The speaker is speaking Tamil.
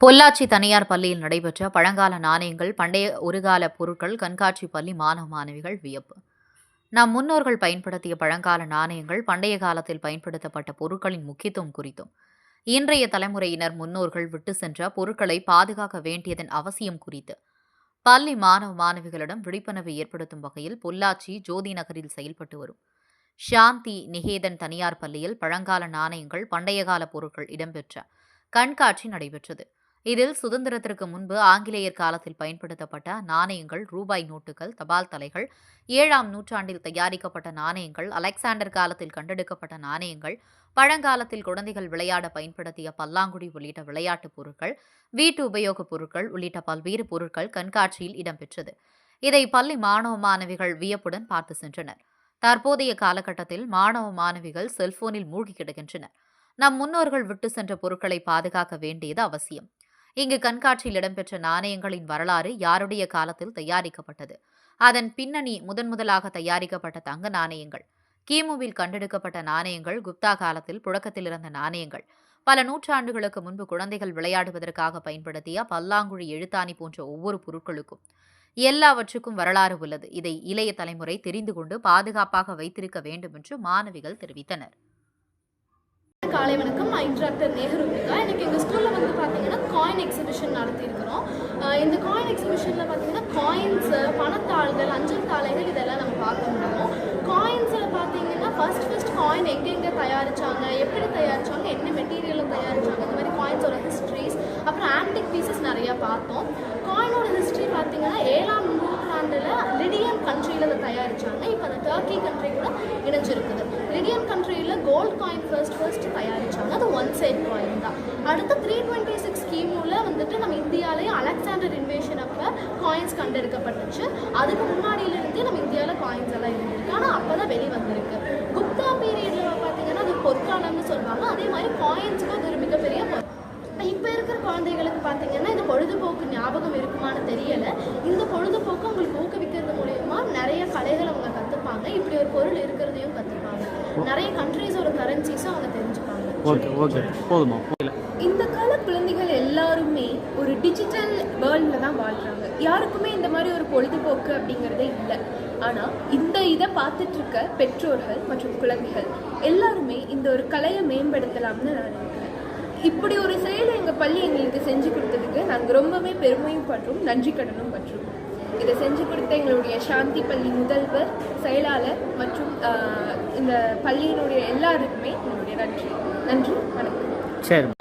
பொள்ளாச்சி தனியார் பள்ளியில் நடைபெற்ற பழங்கால நாணயங்கள் பண்டைய ஒருகால பொருட்கள் கண்காட்சி பள்ளி மாணவ மாணவிகள் வியப்பு. நம் முன்னோர்கள் பயன்படுத்திய பழங்கால நாணயங்கள் பண்டைய காலத்தில் பயன்படுத்தப்பட்ட பொருட்களின் முக்கியத்துவம் குறித்தும் இன்றைய தலைமுறையினர் முன்னோர்கள் விட்டு சென்ற பொருட்களை பாதுகாக்க வேண்டியதன் அவசியம் குறித்து பள்ளி மாணவ மாணவிகளிடம் விழிப்புணர்வு ஏற்படுத்தும் வகையில் பொள்ளாச்சி ஜோதி நகரில் செயல்பட்டு வரும். சாந்தி நிகேதன் தனியார் பள்ளியில் பழங்கால நாணயங்கள் பண்டைய கால பொருட்கள் இடம்பெற்ற கண்காட்சி நடைபெற்றது. இதில் சுதந்திரத்திற்கு முன்பு ஆங்கிலேயர் காலத்தில் பயன்படுத்தப்பட்ட நாணயங்கள் ரூபாய் நோட்டுகள் தபால் தலைகள் ஏழாம் நூற்றாண்டில் தயாரிக்கப்பட்ட நாணயங்கள் அலெக்சாண்டர் காலத்தில் கண்டெடுக்கப்பட்ட நாணயங்கள் பழங்காலத்தில் குழந்தைகள் விளையாட பயன்படுத்திய பல்லாங்குடி உள்ளிட்ட விளையாட்டுப் பொருட்கள் வீட்டு உபயோகப் பொருட்கள் உள்ளிட்ட பல்வேறு பொருட்கள் கண்காட்சியில் இடம்பெற்றது. இதை பள்ளி மாணவ மாணவிகள் வியப்புடன் பார்த்து சென்றனர். தற்போதைய காலகட்டத்தில் மாணவ மாணவிகள் செல்போனில் மூழ்கி கிடக்கின்றனர். நம் முன்னோர்கள் விட்டு சென்ற பொருட்களை பாதுகாக்க வேண்டியது அவசியம். இங்கு கண்காட்சியில் இடம்பெற்ற நாணயங்களின் வரலாறு யாருடைய காலத்தில் தயாரிக்கப்பட்டது? அதன் பின்னணி முதன் முதலாக தயாரிக்கப்பட்ட தங்க நாணயங்கள். கிமுவில் கண்டெடுக்கப்பட்ட நாணயங்கள் குப்தா காலத்தில் புழக்கத்தில் இருந்த நாணயங்கள். பல நூற்றாண்டுகளுக்கு முன்பு குழந்தைகள் விளையாடுவதற்காக பயன்படுத்திய பல்லாங்குழி எழுத்தாணி போன்ற ஒவ்வொரு பொருட்களுக்கும் எல்லாவற்றுக்கும் வரலாறு உள்ளது. இதை இளைய தலைமுறை தெரிந்து கொண்டு பாதுகாப்பாக வைத்திருக்க வேண்டும் என்று மாணவிகள் தெரிவித்தனர். காலை வணக்கம். நான் இன்ட்ராக்டர் நேஹருவிகா எனக்கு எங்கள் ஸ்கூலில் வந்து பார்த்தீங்கன்னா காயின் எக்ஸிபிஷன் நடத்தியிருக்கிறோம். இந்த காயின் எக்ஸிபிஷனில் பார்த்தீங்கன்னா காயின்ஸு பணத்தாள்கள் அஞ்சல் தாளைகள் இதெல்லாம் நம்ம பார்க்க முடியும். காயின்ஸில் பார்த்தீங்கன்னா ஃபர்ஸ்ட் ஃபர்ஸ்ட் காயின் எங்கெங்கே தயாரித்தாங்க எப்படி தயாரிச்சாங்க என்ன மெட்டீரியலில் தயாரித்தாங்க இந்த மாதிரி காயின்ஸோட ஹிஸ்ட்ரிஸ் அப்புறம் ஆன்டிக் பீசஸ் நிறையா பார்த்தோம். காயினோட ஹிஸ்ட்ரி பார்த்தீங்கன்னா ஏழாம் நூற்றாண்டில் லிடியன் கண்ட்ரியில் அதை தயாரித்தாங்க இப்போ அந்த டர்க்கி கண்ட்ரி கூட இணைஞ்சிருக்குது. லிடியன் கண்ட்ரியில் கோல்ட் காயின் ஃபர்ஸ்ட் ஃபர்ஸ்ட் தயாரிச்சாங்க. அது ஒன் சைட் காயின் தான். அடுத்து த்ரீ டுவெண்ட்டி சிக்ஸ் ஸ்கீமில் வந்துட்டு நம்ம இந்தியாவிலேயே அலெக்சாண்டர் இன்வேஷன் அப்போ காயின்ஸ் கண்டெடுக்கப்பட்டுச்சு. அதுக்கு முன்னாடியிலிருந்தே நம்ம இந்தியாவில் காயின்ஸ் எல்லாம் இருந்திருக்கு. ஆனால் அப்போ தான் வெளி வந்திருக்கு குப்தா பீரியடில் பார்த்தீங்கன்னா அது பொற்காலம்னு சொல்லுவாங்க. அதே மாதிரி காயின்ஸுக்கும் அது ஒரு மிகப்பெரிய இப்போ இருக்கிற குழந்தைகளுக்கு பார்த்தீங்கன்னா இந்த பொழுதுபோக்கு ஞாபகம் இருக்குமான்னு தெரியலை. இந்த பொழுதுபோக்கு உங்களுக்கு ஊக்குவிக்கிறது மூலயமா நிறைய கலைகள் அவங்க கற்றுப்பாங்க இப்படி ஒரு பொருள் இருக்கிறதையும் கற்றுப்பாங்க நிறைய கண்ட்ரீஸோட கரன்சிஸும் அவங்க தெரிஞ்சுப்பாங்க. Okay okay. போதுமா? இந்த கால குழந்தைகள் எல்லாருமே ஒரு டிஜிட்டல் வேர்ல்டில் தான் வாழ்கிறாங்க யாருக்குமே இந்த மாதிரி ஒரு பொழுதுபோக்கு அப்படிங்கிறதே இல்லை. ஆனால் இந்த இதை பார்த்துட்டு இருக்க பெற்றோர்கள் மற்றும் குழந்தைகள் எல்லாருமே இந்த ஒரு கலையை மேம்படுத்தலாம்னு நான் நினைக்கிறேன். இப்படி ஒரு செயலை எங்கள் பள்ளி எங்களுக்கு செஞ்சு கொடுத்ததுக்கு நாங்கள் ரொம்பவே பெருமையும் பற்றோம் நன்றி கடனும் பற்றோம் இதை செஞ்சு கொடுத்த எங்களுடைய சாந்தி பள்ளி முதல்வர் செயலாளர் மற்றும் இந்த பள்ளியினுடைய எல்லாருக்குமே எங்களுடைய நன்றி. நன்றி வணக்கம். சரி